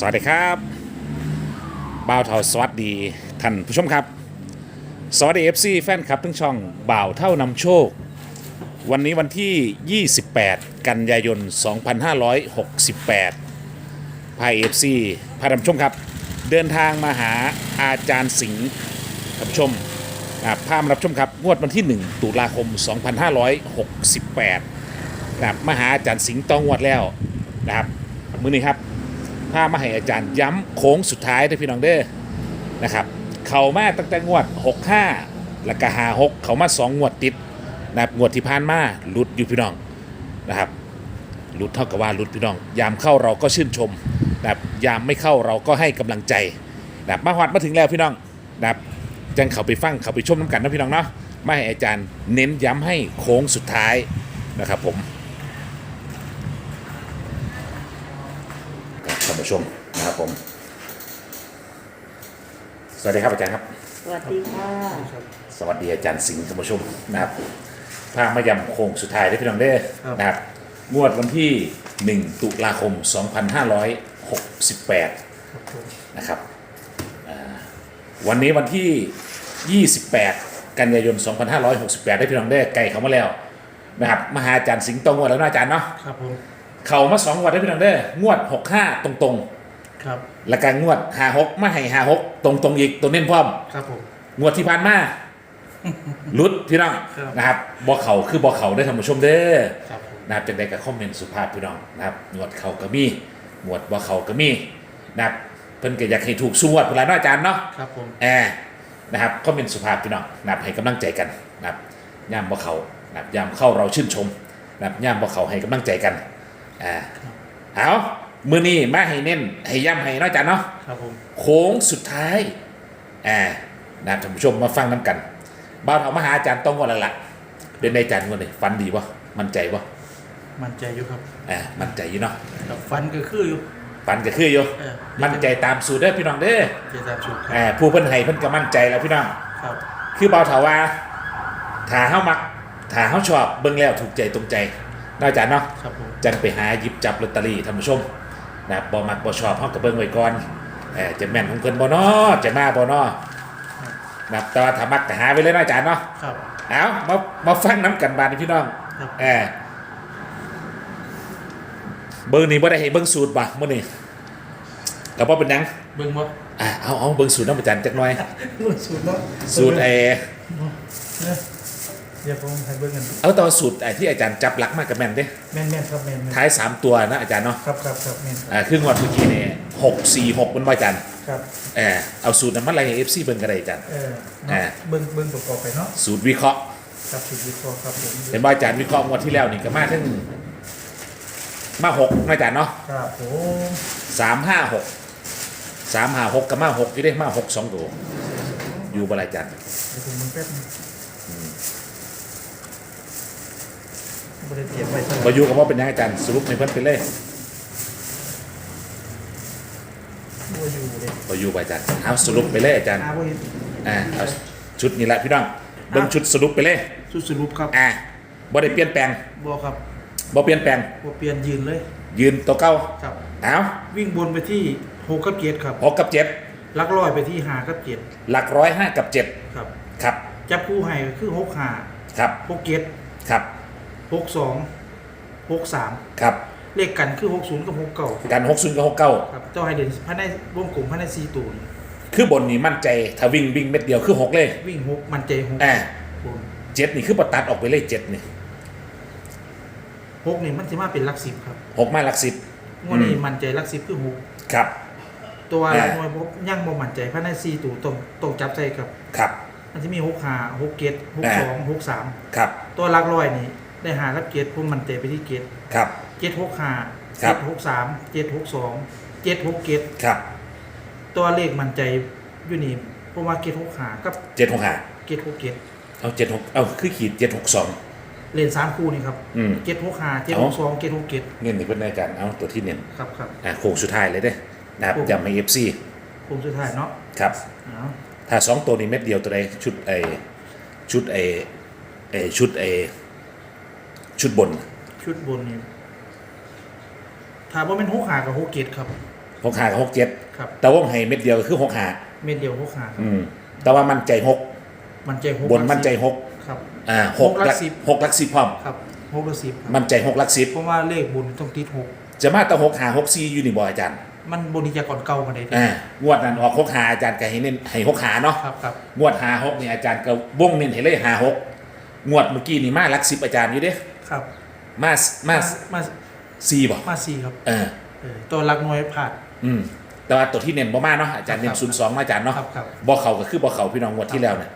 สวัสดีครับบ่าวเท่าสวัสดีท่านผู้ชมครับ สวัสดี FC แฟนคลับทั้งช่องบ่าวเท่านำโชค วันนี้วันที่ 28 กันยายน 2568พาย FC พาท่านผู้ชมครับ เดินทางมาหาอาจารย์สิงห์ท่านผู้ชมอ่าพามารับชมครับงวดวันที่ 1 ตุลาคม 2568 นะครับมาหาอาจารย์สิงห์ต้องงวดแล้วนะครับมือนี้ครับ พามาให้อาจารย์ย้ำโค้งสุดท้ายด้พี่น้องเด้อนะครับ เขามาตั้งแต่งวด 65 แล้วก็56เขามา2งวดติดนะครับงวดที่ผ่านมาหลุดอยู่พี่น้องนะครับหลุดเท่ากับว่าหลุดพี่น้อง ยามเข้าเราก็ชื่นชมนะครับยามไม่เข้าเราก็ให้กำลังใจนะครับมาหอดมาถึงแล้วพี่น้องนะครับจังเขาไปฟังเขาไปชมน้ำกันนะพี่น้องเนาะมาให้อาจารย์เน้นย้ำให้โค้งสุดท้ายนะครับผม ท่าน ผู้ชมนะครับผม สวัสดีครับอาจารย์ครับ สวัสดีค่ะสวัสดีอาจารย์สิงห์ท่านผู้ชมนะครับพามายำโค้งสุดท้ายได้พี่น้องเด้อนะครับงวดวันที่ 1 ตุลาคม 2568นะครับอ่าวันนี้วันที่ 28 กันยายน 2568 ได้พี่น้องได้อไก่เขามาแล้วนะครับมาหาอาจารย์สิงห์ตรงวันแล้วนะอาจารย์เนาะ ครับผม เขามาสองงวดได้พี่น้องเด้องวด65ตรงๆครับแล้วก็งวดหาหกมาให้หาหกตรงตรงๆอีกตัวเน้นพร้อม ครับผม งวดที่ผ่านมา ลุดพี่น้องครับ นะครับบ่เขาคือบ่เขาได้อท่านผู้ชมเด้อครับผมนะครับจังใดก็คอมเมนต์สุภาพพี่น้องนะครับงวดเขาก็มีงวดบ่เขาก็มีนะครับเพิ่นก็อยากให้ถูกสงวดเวลาเนาะอาจารย์เนาะครับผมแอร์นะครับคอมเมนต์สุภาพพี่น้องนะครับให้กำลังใจกันนะครับย่ามบ่เขานะครับยามเข้าเราชื่นชมนะครับย่ามบ่เขาให้กำลังใจกัน อ่าเอามื้อนี้มาให้เน้นให้ย้ำให้เนาะอาจารย์เนาะครับผมโค้งสุดท้ายอ่านะครับท่านผู้ชมมาฟังน้ำกันบ้าวเถามาหาอาจารย์ต้องวันละละเดินในอาจารย์วันนี้ฟันดีปะมั่นใจปะมั่นใจอยู่ครับอ่ามั่นใจอยู่เนาะครับฟันก็คืออยู่ฟันก็คืออยู่เออมั่นใจตามสูตรเด้อพี่น้องเด้อเจตามสูตรครับอ่าผู้เพิ่นให้เพิ่นก็มั่นใจแล้วพี่น้องครับ คือบ้าวเถาว่าถ้าเฮามักถ้าเฮาชอบเบิ่งแล้วถูกใจตรงใจเนาะอาจารย์เนาะครับผมจังไปหาหยิบจับลอตเตอรี่ท่านผู้ชมนะครับบ่มักบ่ชอบเฮาก็เบิ่งไว้ก่อนเออจะแม่นของเพิ่นบ่เนาะจะมาบ่เนาะนะครับแต่ว่าถ้ามักก็หาไว้เลยเนาะอาจารย์เนาะครับ เอามามาฟังน้ำกันบานนี่พี่น้องครับ เออเบิ่งนี่บ่ได้ให้เบิ่งสูตรบ่มื้อนี้ก็บ่เป็นหยังเบิ่งว่าอ่าเอาเอาเบิ่งสูตรน้ำอาจารย์จักหน่อยเบิ่งสูตรเนาะสูตรไอ้เนี่ย เดี๋ยวผมให้เบิ่งกันเอาแตัวาสูตรไอ้ที่อาจารย์จับหลักมากกับแม่นเด้แม่นแม่นครับแม่นแม่นท้ายสามตัวนะอาจารย์เนาะครับครับครับแม่นครับอ่าครึ่งวันเมื่อกี้นี่หกสี่หกมันว่าอาจารย์ครับเออเอาสูตรนั้นมาไล่ให้ FC เบิ่งก็ได้อาจารย์ เอออ่าเนาะเบิ่งเบิ่งประกอบไปเนาะสูตรวิเคราะห์ครับสูตรวิเคราะห์ครับผมเห็นว่าอาจารย์วิเคราะห์งวดที่แล้วนี่ก็มาถึงมาหกนะอาจารย์เนาะครับผมสามห้าหกสามห้าหกกับมาหกที่ได้มาหกสองตัวอยู่บรายจันทร์เดี๋ยวผมมึงแป๊บนึง บ่ได้เตรียมไว้ซะมาอยู่กับว่าเป็นยังไงอาจารย์สรุปในเพิ่นไปเลยบ่อยู่เด้มาอยู่บรายจันทร์เอาสรุปไปเลยอาจารย์อาบ่เห็นอ่าเอาชุดนี้แหละพี่น้องเบิ่งชุดสรุปไปเลยสุดสรุปครับอ่าบ่ได้เปลี่ยนแปลงบ่ครับบ่เปลี่ยนแปลงบ่เปลี่ยนยืนเลยยืนตัวเก้าครับ เอาวิ่งบนไปที่6กับ7ครับหกกับเจ็ดลักร้อยไปที่5กับ7หลักร้อยห้ากับเจ็ดครับ ครับ จับคู่ให้ก็คือ6 5ครับ6 7ครับ 6 2 6 3ครับเลขกันคือ6 0กับ6 9การหกศูนย์กับหกเก้าครับเจ้าให้เด่นภายในวงกลมภายใน4ตัวนี่คือบนนี่มั่นใจถ้าวิ่งวิ่งเม็ดเดียวคือหกเลยวิ่ง6มันใจ6อ่าบนเจ็ดนี่คือประตัดออกไปเลยเจ็ดนี่6นี่มันสิมาเป็นหลัก10ครับหกมาหลักสิบงวดนี้อืมมันใจหลัก10คือ6ครับ ตัวอ่าหน่วยบ่ยังบ่มั่นใจภายใน4ตัวต้องต้องจับใส่ครับ ครับ มันจะมี6 5 6 7 6 2 6 3ครับ ตัวหลักร้อยนี่ ได้หากับเกตผมมันใจไปที่เกตครับเจ็ดหกห้าครัเจ็บ ดหกสามเจ็ดหกสองเจ็ดหกเจ็ดครับ ตัวเลขมันใจอยู่นี่เพราะว่าเจ็ดหกห้ากับเจ็ดหกห้าเจ็ดหกเจ็ดเอาเจ็ดหกเอาคือขีดเจ็ดหกสอง เลนสามคู่นี่ครับอืมเจ็ดหกห้าเจ็ดหกสองเจ็ดหกเจ็ดเงินนี่เพิ่นได้กันเอาตัวที่เน้นครับครับ อ่าโค้งสุดท้ายเลยเด้นะครับโค้งจำให้เอฟซีผมสุดท้ายเนาะครับ เอาถ้าสองตัวนี้เม็ดเดียวตัวใดชุดไอชุดไอไอชุดไอ ชุดบนชุดบนนี่ถ้าว่าเป็นหกห้ากับหกเจ็ดครับ หกหากับหกเจ็ดครับ แต่วงให้เม็ดเดียวก็คือหกหาเม็ดเดียวหกหาครับอืม แต่ว่ามันใจหกมันใจหกบนมันใจหกครับอ่าหหกกหลักหลักสิบหกหลักสิบพร้อมครับหกหรือสิบครับมันใจหกหลักสิบเพราะว่าเลขบุญต้องติดหกจะมาแต่หกหาหกซีอยู่นี่บ่อาจารย์มันบริจาคก่อนเก่ามาได้อ่างวดนั้นออกหกหาอาจารย์ก็ให้เน้นให้หกหาเนาะครับครับงวดหาหกนี่อาจารย์ก็วงเน้นให้เลยหาหกงวดเมื่อกี้นี่มาหลักสิบอาจารย์อยู่เด้ ครับ มามามาซีบ่มาสี่ครับเออเออตัวรักน้อยผ่าน อืม แต่ว่าตัวที่เน้นบ่มาเนาะอาจารย์เน้นครับศูนย์สองอาจารย์เนาะครับครับ บ่เขาก็คือบ่เขาพี่น้องงวดที่แล้วเนี่ย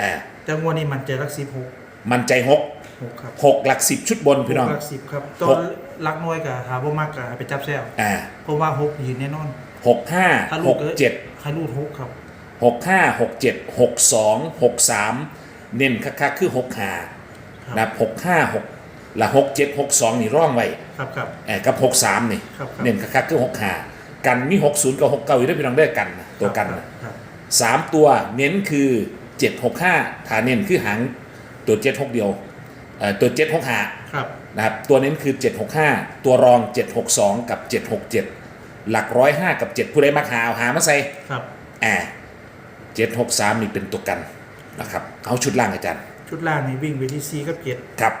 อ่าแต่งวดนี้มันใจรักสิบหกมันใจหกหกครับหกหลักสิบชุดบนพี่น้องหกรักสิบครับ ตัวหก รักน้อยกับหาบ่มากกับไปจับแซวอ่าเพราะว่าหกยืนแน่นอนหกห้าถ้าหลูกกเอ้ยเจ็ดใครรูดหกครับ หกห้าหกเจ็ดหกสองหกสามเน้นคักๆคือหกห้าครับนะหกห้าหก ละหกเจ็ดหกสองนี่ร่องไว้ครับครับเอ่อกับหกสามนี่ครับครับ เน้นคักๆคือหกห้ากันมีหกศูนย์กับหกเก้าอยู่ด้วยพี่น้องได้อกันนะตัวกันครับนะครับสามตัวเน้นคือเจ็ดหกห้าฐานเน้นคือหางตัวเจ็ดหกเดียวเอ่อตัวเจ็ดหกห้าครับ นะครับตัวเน้นคือ 765 ตัวรอง 762 กับ 767 หลักร้อยห้ากับ 7 ผู้ใดมาหาเอาหามาใส่ครับ แอบ763 นี่เป็นตัวกันนะครับเอาชุดล่างอาจารย์ ชุดล่างนี่วิ่งไปที่สี่กับเจ็ดครับ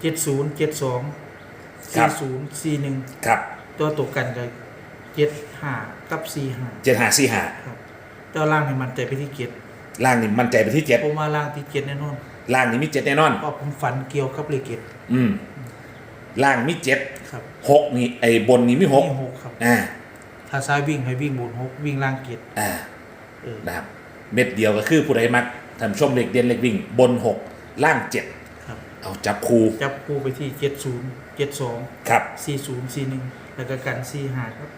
เจ็ดศูนย์เจ็ดสองครัสี่บ ศูนย์สี่หนึ่งครับตัวตกกันกับเจ็ดห้ากับสี่ห้า7545ครับตัวล่างให้มันใจไปที่เจ็ดล่างนี่มั่นใจไปที่ผมว่าล่างที่เจ็ดแน่นอน7ล่างนี่มี7แน่นอน เพราะผมฝันเกี่ยวกับเลขเจ็ดอืมล่างมี7ครับ6นี่ไอ้บนนี่มีมี6หกครับ อ่าถ้าซ้ายวิ่งให้วิ่งบนหกวิ่งล่างเจ็ดอ่าเออนะครับเม็ดเดียวก็คือผู้ใดมักท่านผู้ชมเล็กเด่นเล็กวิ่ง บน6ล่าง7ครับ เอาจับคูจับคู่ไปที่เจ็ดศูนย์เจ็ดสองครับสี่ศูนย์สี่หนึ่งแล้วก็กันสี่ห้าครับ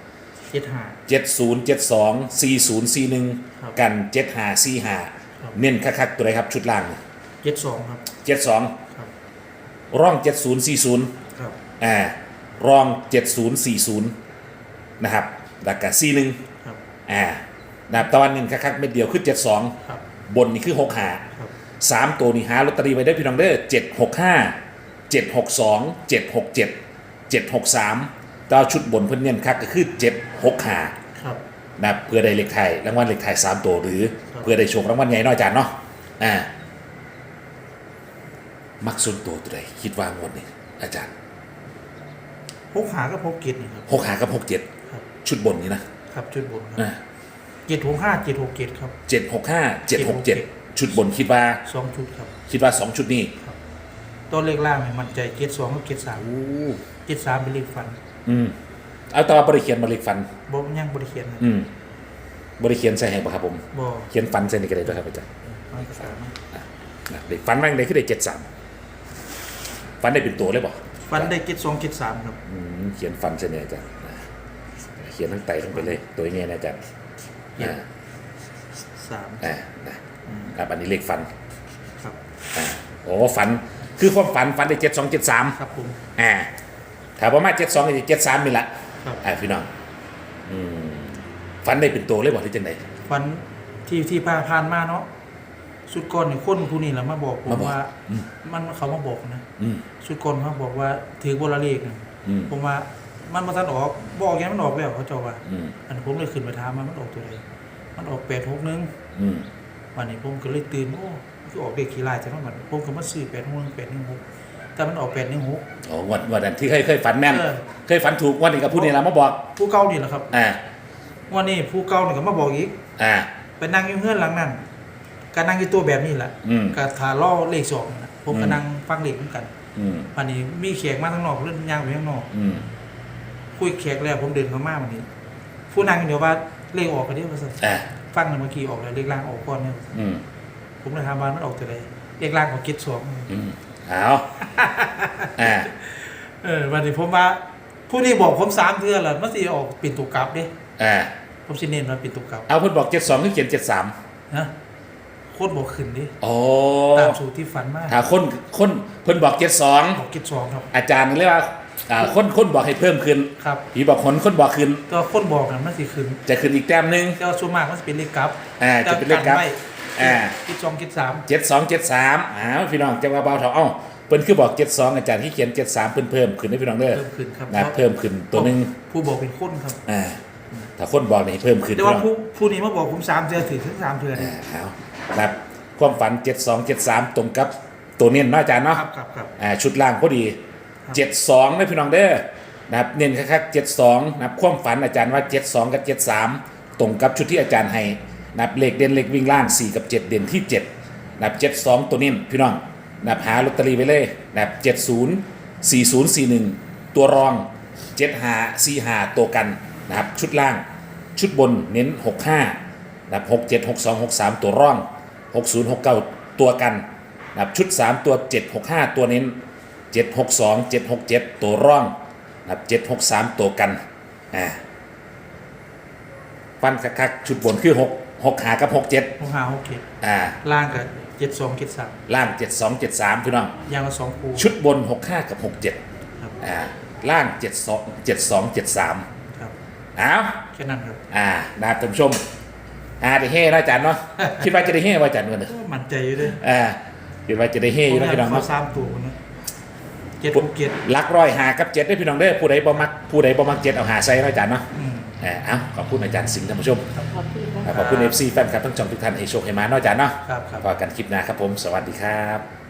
เจ็ดห้าเจ็ดศูนย์เจ็ดสองสี่ศูนย์สี่หนึ่งครับกันเจ็ดห้าสี่ห้าครับ เน้นคักๆตัวไหนครับชุดล่างเจ็ดสองครับเจ็ดสองครับร่องเจ็ดศูนย์สี่ศูนย์ครับอ่าร่องเจ็ดศูนย์สี่ศูนย์นะครับดักกะสี่หนึ่งครับอ่านะครับตะวันหนึ่งคักๆเม็ดเดียวคือเจ็ดสองครับบนนี่คือหกห้าครับ สามตัวนี่หาลอตเตอรี่ไว้ได้พี่น้องเด้อเจ็ดหกห้าเจ็ดหกสองเจ็ดหกเจ็ดเจ็ดหกสามตาชุดบนเพิ่นเน้นคักก็คือเจ็ดหกห้าครับ นะครับเพื่อได้เลขไทยรางวัลเลขไทยสามตัวหรือ ครับ เพื่อได้โชครางวัลใหญ่เน้อยจานเนาะอ่ามักส่วนตัวตัวใดคิดว่างวดนี้อาจารย์พกหากับพกเจ็ดนี่ครับ หกหากับหกเจ็ดครับ ชุดบนนี้นะครับชุดบนครับอ่าเจ็ดหกห้าเจ็ดหกเจ็ดครับ เจ็ดหกห้าเจ็ดหกเจ็ด ชุดบนคิดว่าสองชุดครับ คิดว่าสองชุดนี้ตัวเลขล่างเนี่ยมันใจเจ็ดสองกับเจ็ดสามเจ็ดสามเป็นเลขฟันอืมเอาต่อบริเขียนบริฟันบ่ยังบริเขียนนะอืมบริเขียนใส่ให้ป่ะครับผมบ่เขียนฟันใส่ในกระดาษด้วยครับอาจารย์ไม่กระสามนะเด็กฟันแม่งได้ขึ้นได้เจ็ดสามฟันได้เป็นตัวเลยป่ะฟันได้เจ็ดสองเจ็ดสามครับอืมเขียนฟันใช่ไหมอาจารย์อ่าเขียนทั้งไตทั้งไปเลย ตัวยังไงนะอาจารย์เจ็ดอ่าสามอ่านะ ครับอันนี้เลขฟันครับอ่าโอ้ฝันคือความฝันฝันได้เจ็ดสองเจ็ดสามครับผม อ่าถามว่ามาเจ็ดสองกับเจ็ดสามนี่แหละครับ อ่าพี่น้องอืมฝันได้เป็นตัวเลยบอกที่จังไหนฟันที่ที่ผ่านผ่านมาเนาะสุดก่อนนี่คนผู้นี้แหละมาบอกผมมาบอกว่าอืม มันเขามาบอกนะอืม สุดก่อนเขาบอกว่าถือบลเลขนะอืม ผมว่ามันมาทันออกบอกยังมันออกแล้วเขาเจาว่า อืมอันนี้ผมเลยขึ้นไปถามมันมันออกตัวไหนมันออกแปดหกหนึงอืม วันนี้ผมก็เลยตื่นโอ้คือออกเด็กขี่ลายจังว่ามันผมก็มาซื้อแปดหกแปดหนึ่งหกแต่มันออกแปดหนึ่งหกโอ้วันวันนั้นที่เคยเคยฝันแม่น เออเคยฝันถูกวันนี้กับผู้นี้เรามาบอก ผู้เก่านี่แหละครับอ่า วันนี้ผู้เก่านี่ก็มาบอกอีกอ่า ไปนั่งอยู่เพื่อนหลังนั้นก็นั่งอยู่ตัวแบบนี้แหละอืม ก็ทาล่อเลขสองนั่นล่ะผมก็อืมนั่งฟังเลขเหมือนกันอืม วันนี้มีแขกมาทางนอกเล่นย่างไปข้างนอก อืม คุยแขกแล้วผมเดินเข้ามาวันนี้ ผู้นั่งอยู่เดียวว่าเลขออกกันเดียวว่าซั่น อ่า ฟังเมื่อกี้ออกแล้วเลขล่างออกก่อนเนี่ยอืมผมเลยถามว่ามันออกตัวใดเลขล่างของเก็ตสองอืมเอาอ่าเออวันนี้ผมว่าผู้นี้บอกผมสามเทื่อแล้วมันสิออกเป็นตัวกลับเด้อ่าผมสิเน้นว่าเป็นตัวกลับเอาเพิ่นบอกเจ็ดสองคือเขียนเจ็ดสามนะโคตรบอกขึ้นดิโอ้ตามสูตรที่ฝันมากถ้าคนคนเพิ่นบอกเจ็ดสองบอกเก็ตสองครับ อาจารย์เรียกว่า อ่าคนคนบอกให้เพิ่มขึ้นครับ ผีบอกคนคนบอกขึ้นแตัวาคนบอกนะมันสิขึ้นจะขึ้นอีกแต้มหนึงแต่ว่าส่วนมากมันสิเป็นเลขกลับอ่าจะเป็นเลขกลับแต่อ่าเก็ตสองเก็ตสามเจ็ดสองเจ็ดสามอ้าวพี่น้องจะว่าเบาเถาเอ้าเพิ่นคือบอกเจ็ดสองอาจารย์ที่เขียนเจ็ดสามเพิ่นเพิ่มขึ้นให้พี่น้องเด้อเพิ่มขึ้นครับนะเพิ่มขึ้นตัวหนึงผู้บอกเป็นคนครับอ่าถ้าคนบอกนี่เพิ่มขึ้นแต่พี่ว่าน้อง ผู้ผู้นี้มาบอกผมสามเทือถือถึงสามเทืออ่าเอานะครับความฝัน 72 73 ตรงกับตัวเน้นเนาะอาจารย์เนาะครับครับครับอ่าชุดล่างพอดี 72นะพี่น้องเด้อนะครับเน้นคักๆ72นะครับความฝันอาจารย์ว่า72กับ73ตรงกับชุดที่อาจารย์ให้นะครับเลขเด่นเลขวิ่งล่าง 4 กับ 7 เด่นที่ 7นะครับ72 ตัวเน้นพี่น้องนะครับหาลอตเตอรี่ไปเลยนะครับ70 4041 ตัวรอง 75 45 ตัวกันนะครับชุดล่างชุดบนเน้น 65นะครับ67 62 63 ตัวรอง 60 69 ตัวกันนะครับชุด 3 ตัว 765 ตัวเน้น 762 767 ตัวร่องนะครับ763 ตัวกันอ่าฟันคักๆชุดบนคือ6 6หากับ 67 หกห้าหกเจ็ดอ่า ล่างกับเจ็ดสองเจ็ดสามล่าง 72 73พี่น้อง ยางละสองคูชุดบน 65 กับ67ครับอ่าล่าง 72 72 73ครับอ้าว แค่นั้นครับอ่านะครับท่านผู้ชมอ่าได้เฮ่นะอาจารย์เนาะ คิดว่าจะได้เฮ่ว่าอาจารย์วันนึงก็มั่นใจอยู่ด้วยอ่าคิดว่าจะได้เฮ่อยู่นะพี่น้องขอเนาะสามตัวนะ เจ็ดหกเจ็ดลักร้อยหากับเจ็ดได้อพี่น้องเด้อผู้ใดบ่มักผู้ใดบ่มักเจ็ดเอาหาใส่นะอาจารย์เนาะอืมอ่าเอ้าขอบคุณอาจารย์สิงห์ท่านผู้ชมขอบคุณนะ ขอบคุณเอฟซีแฟนคลับทั้งสองทุกท่านให้โชคให้มาเนาะอาจารย์เนาะครับครับ พอกันคลิปหน้าครับผมสวัสดีครับ